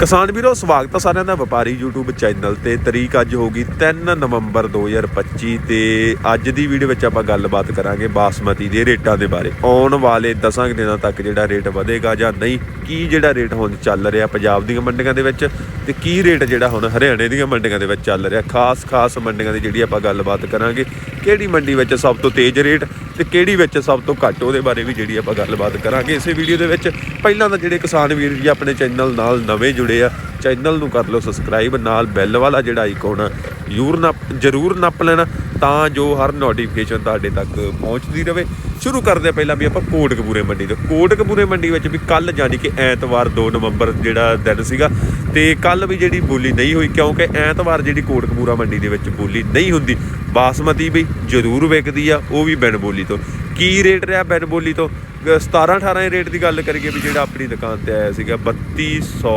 ਕਿਸਾਨ ਵੀਰੋ, ਸਵਾਗਤ ਹੈ ਸਾਰਿਆਂ ਦਾ ਵਪਾਰੀ YouTube ਚੈਨਲ ਤੇ। ਤਰੀਕ ਅੱਜ ਹੋਗੀ 3 ਨਵੰਬਰ 2025 ਤੇ ਅੱਜ ਦੀ ਵੀਡੀਓ ਵਿੱਚ ਆਪਾਂ ਗੱਲਬਾਤ ਕਰਾਂਗੇ ਬਾਸਮਤੀ ਦੇ ਰੇਟਾਂ ਦੇ ਬਾਰੇ। ਆਉਣ ਵਾਲੇ 10 ਕੁ ਦਿਨਾਂ ਤੱਕ ਜਿਹੜਾ ਰੇਟ ਵਧੇਗਾ ਜਾਂ ਨਹੀਂ, ਕੀ ਜਿਹੜਾ ਰੇਟ ਹੁਣ ਚੱਲ ਰਿਹਾ ਪੰਜਾਬ ਦੀਆਂ ਮੰਡੀਆਂ ਦੇ ਵਿੱਚ ਤੇ ਕੀ ਰੇਟ ਜਿਹੜਾ ਹੁਣ ਹਰਿਆਣੇ ਦੀਆਂ ਮੰਡੀਆਂ ਦੇ ਵਿੱਚ ਚੱਲ ਰਿਹਾ। ਖਾਸ ਖਾਸ ਮੰਡੀਆਂ ਦੀ ਜਿਹੜੀ ਆਪਾਂ ਗੱਲਬਾਤ ਕਰਾਂਗੇ, ਕਿਹੜੀ ਮੰਡੀ ਵਿੱਚ ਸਭ ਤੋਂ ਤੇਜ਼ ਰੇਟ ਤੇ ਕਿਹੜੀ ਵਿੱਚ ਸਭ ਤੋਂ ਘੱਟ, ਉਹਦੇ ਬਾਰੇ ਵੀ ਜਿਹੜੀ ਆਪਾਂ ਗੱਲਬਾਤ ਕਰਾਂਗੇ। ਇਸੇ ਵੀਡੀਓ ਦੇ ਵਿੱਚ ਪਹਿਲਾਂ ਤਾਂ ਜਿਹੜੇ ਕਿਸਾਨ ਵੀਰ ਜੀ ਆਪਣੇ ਚੈਨਲ ਨਾਲ ਨਵੇਂ ਜੁੜੇ ਆ, ਚੈਨਲ ਨੂੰ ਕਰ ਲਓ ਸਬਸਕ੍ਰਾਈਬ ਨਾਲ ਬੈਲ ਵਾਲਾ ਜਿਹੜਾ ਆਈਕਨ ਆ, ਜ਼ਰੂਰ ਨੱਪ ਜ਼ਰੂਰ ਨੱਪ ਲੈਣਾ, ਤਾਂ ਜੋ ਹਰ ਨੋਟੀਫਿਕੇਸ਼ਨ ਤੁਹਾਡੇ ਤੱਕ ਪਹੁੰਚਦੀ ਰਹੇ ਸ਼ੁਰੂ ਕਰਦੇ ਹਾਂ ਪਹਿਲਾਂ ਵੀ ਆਪਾਂ ਕੋਟਕਪੂਰੇ ਮੰਡੀ ਤੋਂ। ਕੋਟਕਪੂਰੇ ਮੰਡੀ ਵਿੱਚ ਵੀ ਕੱਲ ਜਾਨੀ ਕਿ ਐਤਵਾਰ 2 ਨਵੰਬਰ ਜਿਹੜਾ ਦਿਨ ਸੀਗਾ, ਤੇ ਕੱਲ ਵੀ ਜਿਹੜੀ ਬੋਲੀ ਨਹੀਂ ਹੋਈ, ਕਿਉਂਕਿ ਐਤਵਾਰ ਜਿਹੜੀ ਕੋਟਕਪੂਰਾ ਮੰਡੀ ਦੇ ਵਿੱਚ ਬੋਲੀ ਨਹੀਂ ਹੁੰਦੀ, ਬਾਸਮਤੀ ਵੀ ਜ਼ਰੂਰ ਵਿਕਦੀ ਆ, ਉਹ ਵੀ ਬਿਨ ਬੋਲੀ ਤੋਂ। ਕੀ ਰੇਟ ਰਿਹਾ ਬਿਨ ਬੋਲੀ ਤੋਂ? 17 18 ਰੇਟ ਦੀ ਗੱਲ ਕਰੀਏ ਵੀ ਜਿਹੜਾ ਆਪਣੀ ਦੁਕਾਨ ਤੇ ਆਇਆ ਸੀਗਾ 3200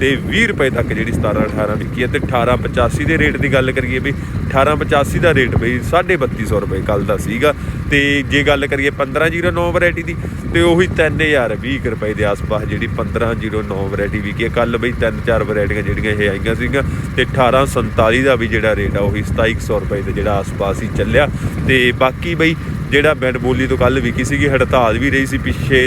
ਤੇ 20 ਰੁਪਏ ਤੱਕ ਜਿਹੜੀ 17 18 ਵਿਕੀ ਹੈ ਤੇ 1885 ਦੇ ਰੇਟ ਦੀ ਗੱਲ ਕਰੀਏ ਵੀ 1885 ਦਾ ਰੇਟ ਬਈ 3250 ਰੁਪਏ ਕੱਲ ਦਾ ਸੀਗਾ ਤੇ ਜੇ ਗੱਲ ਕਰੀਏ 1509 ਵੈਰਾਈਟੀ ਦੀ ਤੇ ਉਹੀ 3020 ਰੁਪਏ ਦੇ ਆਸ-ਪਾਸ ਜਿਹੜੀ 1509 ਵੈਰਾਈਟੀ ਵਿਕੀ ਹੈ। ਕੱਲ ਬਈ ਤਿੰਨ ਚਾਰ ਵੈਰਾਈਟੀਆਂ ਜਿਹੜੀਆਂ ਇਹ ਆਈਆਂ ਸੀਗੀਆਂ ਤੇ 1847 ਦਾ ਵੀ ਜਿਹੜਾ ਰੇਟ ਆ ਉਹੀ 2700 ਰੁਪਏ ਦੇ ਜਿਹੜਾ ਆਸ-ਪਾਸ ਹੀ ਚੱਲਿਆ ਤੇ ਬਾਕੀ ਬਈ ਜਿਹੜਾ ਬੈਂਡ ਬੋਲੀ ਤੋਂ ਕੱਲ ਵਿਕੀ ਸੀਗੀ, ਹੜਤਾਲ ਵੀ ਰਹੀ ਸੀ ਪਿੱਛੇ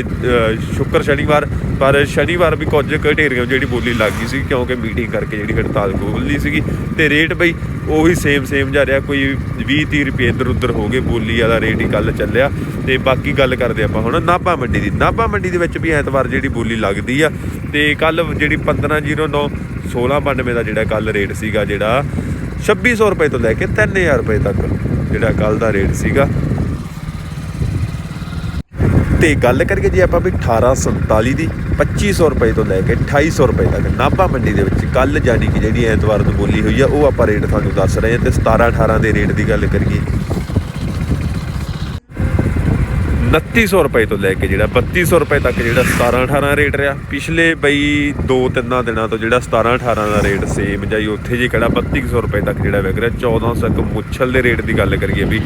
ਸ਼ੁੱਕਰ ਸ਼ਨੀਵਾਰ, ਪਰ ਸ਼ਨੀਵਾਰ ਵੀ ਕੁਝ ਘਟੇਰੀਆਂ ਜਿਹੜੀ ਬੋਲੀ ਲੱਗ ਗਈ ਸੀ, ਕਿਉਂਕਿ ਮੀਟਿੰਗ ਕਰਕੇ ਜਿਹੜੀ ਹੜਤਾਲ ਖੋਲ੍ਹੀ ਸੀਗੀ, ਤੇ ਰੇਟ ਬਈ ਉਹੀ ਸੇਮ ਸੇਮ ਜਾ ਰਿਹਾ, ਕੋਈ 20 30 ਰੁਪਏ ਇੱਧਰ ਉੱਧਰ ਹੋ ਗਏ ਬੋਲੀ ਵਾਲਾ ਰੇਟ ਹੀ ਕੱਲ ਚੱਲਿਆ, ਤੇ ਬਾਕੀ ਗੱਲ ਕਰਦੇ ਆਪਾਂ ਹੁਣ ਨਾਭਾ ਮੰਡੀ ਦੀ, ਨਾਭਾ ਮੰਡੀ ਦੇ ਵਿੱਚ ਵੀ ਐਤਵਾਰ ਜਿਹੜੀ ਬੋਲੀ ਲੱਗਦੀ ਆ, ਤੇ ਕੱਲ ਜਿਹੜੀ 1509 1692 ਦਾ ਜਿਹੜਾ ਕੱਲ ਰੇਟ ਸੀਗਾ, ਜਿਹੜਾ 2600 ਰੁਪਏ ਤੋਂ ਲੈ ਕੇ 3000 ਰੁਪਏ ਤੱਕ ਜਿਹੜਾ ਕੱਲ ਦਾ ਰੇਟ ਸੀਗਾ ਤੇ ਗੱਲ ਕਰੀਏ ਜੇ ਆਪਾਂ ਵੀ 1847 ਦੀ 2500 ਰੁਪਏ ਤੋਂ ਲੈ ਕੇ 2800 ਰੁਪਏ ਤੱਕ ਨਾਭਾ ਮੰਡੀ ਦੇ ਵਿੱਚ ਕੱਲ ਜਾਨੀ ਕਿ ਜਿਹੜੀ ਐਤਵਾਰ ਨੂੰ ਬੋਲੀ ਹੋਈ ਆ, ਉਹ ਆਪਾਂ ਰੇਟ ਤੁਹਾਨੂੰ ਦੱਸ ਰਹੇ ਹਾਂ ਤੇ 17 18 ਦੇ ਰੇਟ ਦੀ ਗੱਲ ਕਰੀਏ। 2900 ਰੁਪਏ ਤੋਂ ਲੈ ਕੇ ਜਿਹੜਾ 3200 ਰੁਪਏ ਤੱਕ ਜਿਹੜਾ 17 18 ਰੇਟ ਰਿਹਾ। ਪਿਛਲੇ ਬਈ 2-3 ਦਿਨਾਂ ਤੋਂ ਜਿਹੜਾ 17 18 ਦਾ ਰੇਟ ਸੇਮ ਜਾਈ ਉੱਥੇ ਜੀ ਕਿਹੜਾ 3200 ਰੁਪਏ ਤੱਕ ਜਿਹੜਾ ਵਿਕ ਰਿਹਾ 1400 ਇੱਕ ਮੁੱਛਲ ਦੇ ਰੇਟ ਦੀ ਗੱਲ ਕਰੀਏ ਵੀ,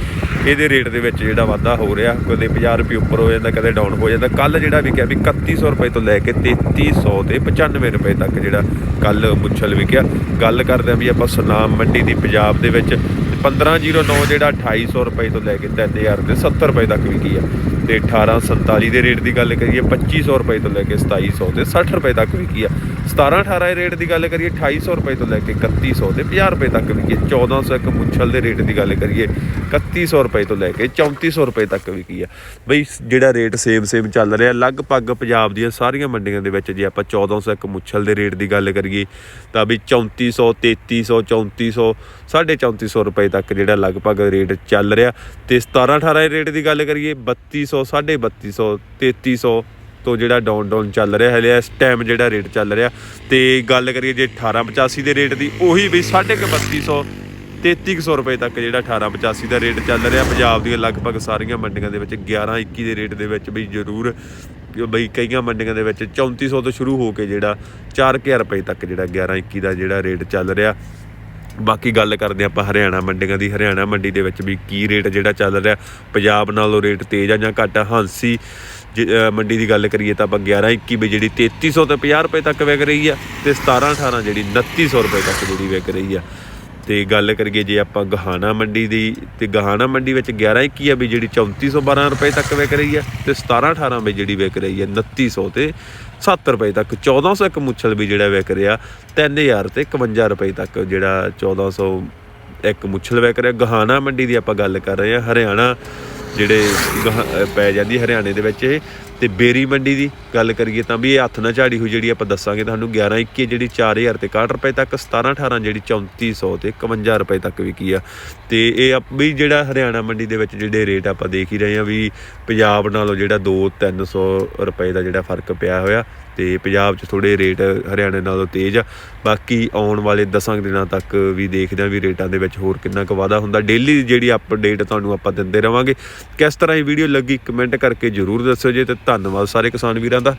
ਇਹਦੇ ਰੇਟ ਦੇ ਵਿੱਚ ਜਿਹੜਾ ਵਾਧਾ ਹੋ ਰਿਹਾ, ਕਦੇ 50 ਰੁਪਏ ਉੱਪਰ ਹੋ ਜਾਂਦਾ, ਕਦੇ ਡਾਊਨ ਹੋ ਜਾਂਦਾ। ਕੱਲ ਜਿਹੜਾ ਵਿਕਿਆ ਵੀ 3100 ਰੁਪਏ ਤੋਂ ਲੈ ਕੇ 3300 ਤੇ 95 ਰੁਪਏ ਤੱਕ ਜਿਹੜਾ ਕੱਲ ਮੁੱਛਲ ਵਿਕਿਆ। ਗੱਲ ਕਰਦੇ ਆ ਵੀ ਆਪਾਂ ਸੁਨਾਮ ਮੰਡੀ ਦੀ ਪੰਜਾਬ ਦੇ ਵਿੱਚ 1509 ਜਿਹੜਾ 2800 ਰੁਪਏ ਤੋਂ ਲੈ ਕੇ 3000 ਤੇ 70 ਰੁਪਏ ਤੱਕ ਵਿਕੀ ਆ। ਤੇ 1847 ਦੇ ਰੇਟ ਦੀ ਗੱਲ ਕਰੀਏ 2500 ਰੁਪਏ ਤੋਂ ਲੈ ਕੇ 2700 ਤੇ 60 ਰੁਪਏ ਤੱਕ ਵਿਕੀ ਆ। 17 18 ਦੇ ਰੇਟ ਦੀ ਗੱਲ ਕਰੀਏ 2800 ਰੁਪਏ ਤੋਂ ਲੈ ਕੇ 3100 ਤੇ 50 ਰੁਪਏ ਤੱਕ ਵਿਕੀ ਆ। 1400 ਇੱਕ ਮੁੱਛਲ ਦੇ ਰੇਟ ਦੀ ਗੱਲ ਕਰੀਏ 3100 ਰੁਪਏ ਤੋਂ ਲੈ ਕੇ 3400 ਰੁਪਏ ਤੱਕ ਵਿਕੀ ਆ। ਬਈ, ਜਿਹੜਾ ਰੇਟ ਸੇਮ ਸੇਮ ਚੱਲ ਰਿਹਾ, ਲਗਭਗ ਪੰਜਾਬ ਦੀਆਂ ਸਾਰੀਆਂ ਮੰਡੀਆਂ ਦੇ ਵਿੱਚ ਜੇ ਆਪਾਂ 1400 ਇੱਕ ਮੁੱਛਲ ਦੇ ਰੇਟ ਦੀ ਗੱਲ ਕਰੀਏ, ਤਾਂ ਵੀ 3400 3300 3400 3450 ਰੁਪਏ ਤੱਕ ਜਿਹੜਾ ਲਗਭਗ ਰੇਟ ਚੱਲ ਰਿਹਾ ਤੇ 17 18 ਦੇ ਰੇਟ ਦੀ ਗੱਲ ਕਰੀਏ 3200 3250 3300 ਤੋਂ ਜਿਹੜਾ ਡਾਊਨ ਡਾਊਨ ਚੱਲ ਰਿਹਾ, ਹਲੇ ਇਸ ਟਾਈਮ ਜਿਹੜਾ ਰੇਟ ਚੱਲ ਰਿਹਾ ਤੇ ਗੱਲ ਕਰੀਏ ਜੇ 1885 ਦੇ ਰੇਟ ਦੀ, ਉਹੀ ਵੀ 3250 3300 ਰੁਪਏ ਤੱਕ ਜਿਹੜਾ 1885 ਦਾ ਰੇਟ ਚੱਲ ਰਿਹਾ। ਪੰਜਾਬ ਦੀਆਂ ਲਗਭਗ ਸਾਰੀਆਂ ਮੰਡੀਆਂ ਦੇ ਵਿੱਚ 11 21 ਦੇ ਰੇਟ ਦੇ ਵਿੱਚ ਵੀ ਜ਼ਰੂਰ ਬਈ ਕਈਆਂ ਮੰਡੀਆਂ ਦੇ ਵਿੱਚ 3400 ਤੋਂ ਸ਼ੁਰੂ ਹੋ ਕੇ ਜਿਹੜਾ 4000 ਰੁਪਏ ਤੱਕ ਜਿਹੜਾ 11 21 ਦਾ ਜਿਹੜਾ ਰੇਟ ਚੱਲ ਰਿਹਾ। ਬਾਕੀ ਗੱਲ ਕਰਦੇ ਆਪਾਂ ਹਰਿਆਣਾ ਮੰਡੀਆਂ ਦੀ। ਹਰਿਆਣਾ ਮੰਡੀ ਦੇ ਵਿੱਚ ਵੀ ਕੀ ਰੇਟ ਜਿਹੜਾ ਚੱਲ ਰਿਹਾ ਪੰਜਾਬ ਨਾਲੋਂ ਰੇਟ ਤੇਜ਼ ਆ ਜਾਂ ਘੱਟ ਆ? ਹਾਂਸੀ ਜੇ, ਮੰਡੀ ਦੀ ਗੱਲ ਕਰੀਏ ਤਾਂ ਆਪਾਂ 11 21 ਵੀ ਜਿਹੜੀ 3300 ਤੋਂ 50 ਰੁਪਏ ਤੱਕ ਵਿਕ ਰਹੀ ਆ ਤੇ 17 18 ਜਿਹੜੀ 2900 ਰੁਪਏ ਤੱਕ ਜਿਹੜੀ ਵਿਕ ਰਹੀ ਆ। ਤੇ ਗੱਲ ਕਰੀਏ ਜੇ ਆਪਾਂ ਗਹਾਣਾ ਮੰਡੀ ਦੀ, ਤੇ ਗਹਾਣਾ ਮੰਡੀ ਵਿੱਚ 11 21 ਆ ਵੀ ਜਿਹੜੀ 3412 ਰੁਪਏ ਤੱਕ ਵਿਕ ਰਹੀ ਹੈ ਤੇ 17 18 ਵੀ ਜਿਹੜੀ ਵਿਕ ਰਹੀ ਆ 2900 ਤੇ 70 ਰੁਪਏ ਤੱਕ। 1400 ਇੱਕ ਮੁੱਛਲ ਵੀ ਜਿਹੜਾ ਵਿਕ ਰਿਹਾ 3000 ਤੇ 51 ਰੁਪਏ ਤੱਕ ਜਿਹੜਾ 1400 ਇੱਕ ਮੁੱਛਲ ਵਿਕ ਰਿਹਾ। ਗਹਾਣਾ ਮੰਡੀ ਦੀ ਆਪਾਂ ਗੱਲ ਕਰ ਰਹੇ ਹਾਂ, ਹਰਿਆਣਾ ਜਿਹੜੇ ਗਹਾ- ਪੈ ਜਾਂਦੀ ਹਰਿਆਣੇ ਦੇ ਵਿੱਚ ਇਹ ਤੇ ਬੇਰੀ ਮੰਡੀ ਦੀ ਗੱਲ ਕਰੀਏ ਤਾਂ ਵੀ ਇਹ ਹੱਥ ਨਾਲ ਝਾੜੀ ਹੋਈ ਜਿਹੜੀ ਆਪਾਂ ਦੱਸਾਂਗੇ, ਤੁਹਾਨੂੰ 11 21 ਜਿਹੜੀ 4000 ਤੇ 61 ਰੁਪਏ ਤੱਕ 17 18 ਜਿਹੜੀ 3400 ਤੇ 51 ਰੁਪਏ ਤੱਕ ਵੀ ਕੀ ਆ। ਤੇ ਇਹ ਆਪ- ਵੀ ਜਿਹੜਾ ਹਰਿਆਣਾ ਮੰਡੀ ਦੇ ਵਿੱਚ ਜਿਹੜੇ ਰੇਟ ਆਪਾਂ ਦੇਖ ਹੀ ਰਹੇ ਆ ਵੀ ਪੰਜਾਬ ਨਾਲੋਂ ਜਿਹੜਾ 2 300 ਰੁਪਏ ਦਾ ਜਿਹੜਾ ਫ਼ਰਕ ਪਿਆ ਹੋਇਆ ਤੇ ਪੰਜਾਬ 'ਚ ਥੋੜੇ ਰੇਟ ਹਰਿਆਣੇ ਨਾਲੋਂ ਤੇਜ਼ ਆ। ਬਾਕੀ ਆਉਣ ਵਾਲੇ 10 ਦਿਨਾਂ ਤੱਕ ਵੀ ਦੇਖਦੇ ਆ ਵੀ ਰੇਟਾਂ ਦੇ ਵਿੱਚ ਹੋਰ ਕਿੰਨਾ ਕੁ ਵਾਧਾ ਹੁੰਦਾ। ਡੇਲੀ ਜਿਹੜੀ ਅਪਡੇਟ ਤੁਹਾਨੂੰ ਆਪਾਂ ਦਿੰਦੇ ਰਵਾਂਗੇ। ਕਿਸ ਤਰ੍ਹਾਂ ਇਹ ਵੀਡੀਓ ਲੱਗੀ ਕਮੈਂਟ ਕਰਕੇ ਜਰੂਰ ਦੱਸਿਓ ਜੇ ਤੇ ਧੰਨਵਾਦ ਸਾਰੇ ਕਿਸਾਨ ਵੀਰਾਂ ਦਾ।